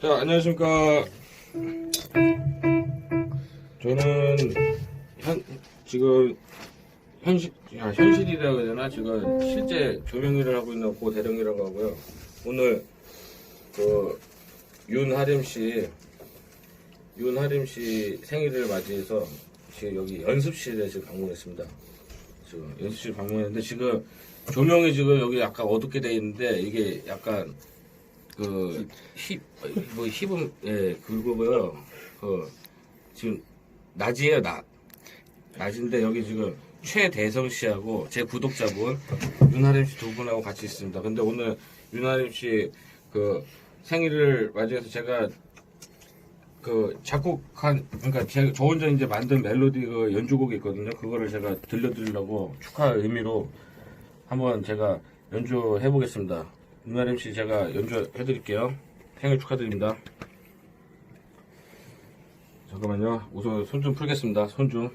자, 안녕하십니까. 저는 현, 지금 현실, 야, 현실이라고 해야 되나? 지금 실제 조명 일을 하고 있는 고 대령이라고 하고요. 오늘 그 윤하림 씨, 윤하림 씨 생일을 맞이해서 지금 여기 연습실에 지금 방문했습니다. 지금 연습실 방문했는데 지금 조명이 지금 여기 약간 어둡게 돼 있는데 이게 약간 그, 힙, 뭐, 힙은, 예, 그거고요. 그, 지금, 낮이에요, 낮. 낮인데, 여기 지금, 최대성 씨하고, 제 구독자분, 윤하림 씨 두 분하고 같이 있습니다. 근데 오늘, 윤하림 씨, 그, 생일을 맞이해서 제가, 그, 작곡한, 그러니까 제, 저 혼자 이제 만든 멜로디 그 연주곡이 있거든요. 그거를 제가 들려드리려고 축하 의미로 한번 제가 연주해 보겠습니다. 윤아림 씨 제가 연주해 드릴게요. 생일 축하드립니다. 잠깐만요. 우선 손 좀 풀겠습니다. 손 좀.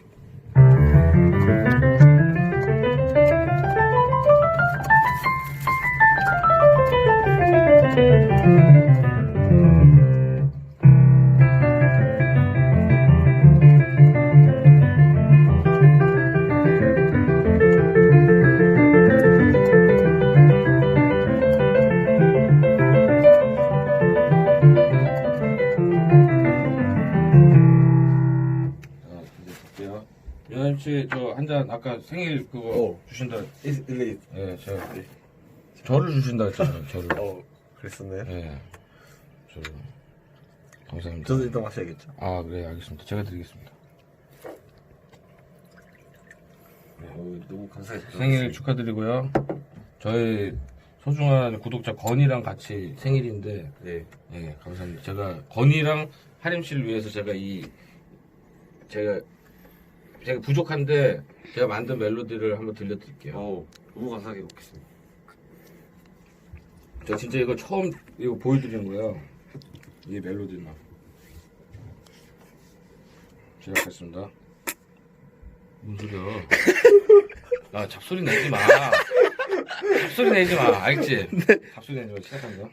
한 잔 아까 생일 그거 어. 주신다. 일, 일리. 예, 저 저를 주신다 했잖아요. 저를. 어, 그랬었네. 예. 저를. 감사합니다. 저도 일단 마셔야겠죠. 아, 그래, 알겠습니다. 제가 드리겠습니다. 어, 너무 감사해요. 생일 축하드리고요. 저희 소중한 구독자 건이랑 같이 생일인데, 네. 예, 감사합니다. 제가 건이랑 하림 씨를 위해서 제가 이 제가 제가 부족한데 제가 만든 멜로디를 한번 들려드릴게요. 어, 너무 감사하게 먹겠습니다. 저 진짜 이거 처음 이거 보여드리는 거예요. 이 멜로디만 시작했습니다. 무슨 소리야? 아 잡소리 내지 마. 잡소리 내지 마. 알겠지? 잡소리 내지 마. 시작합니다.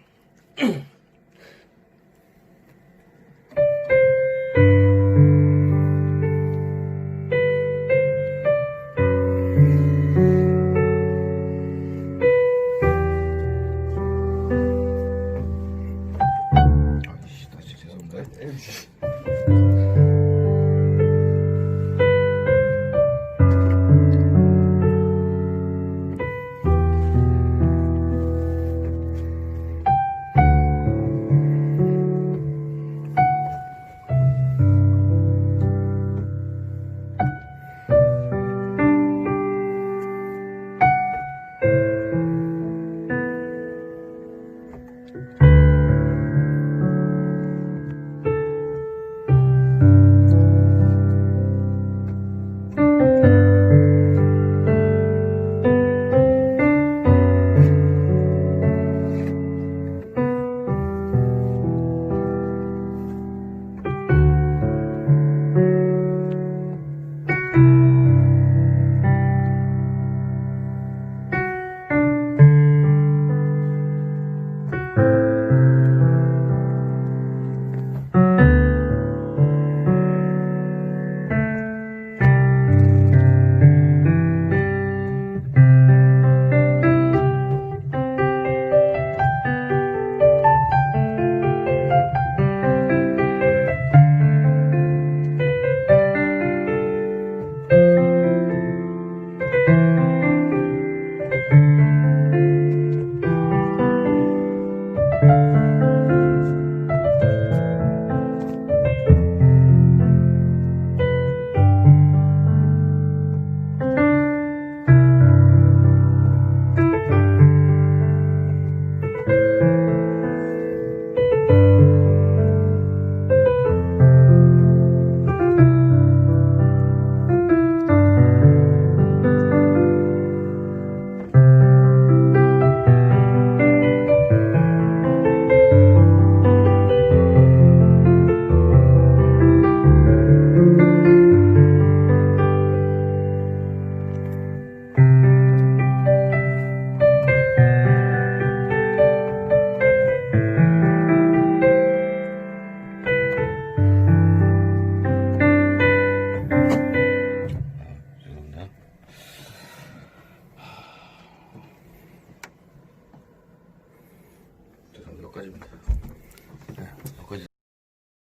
আসবেন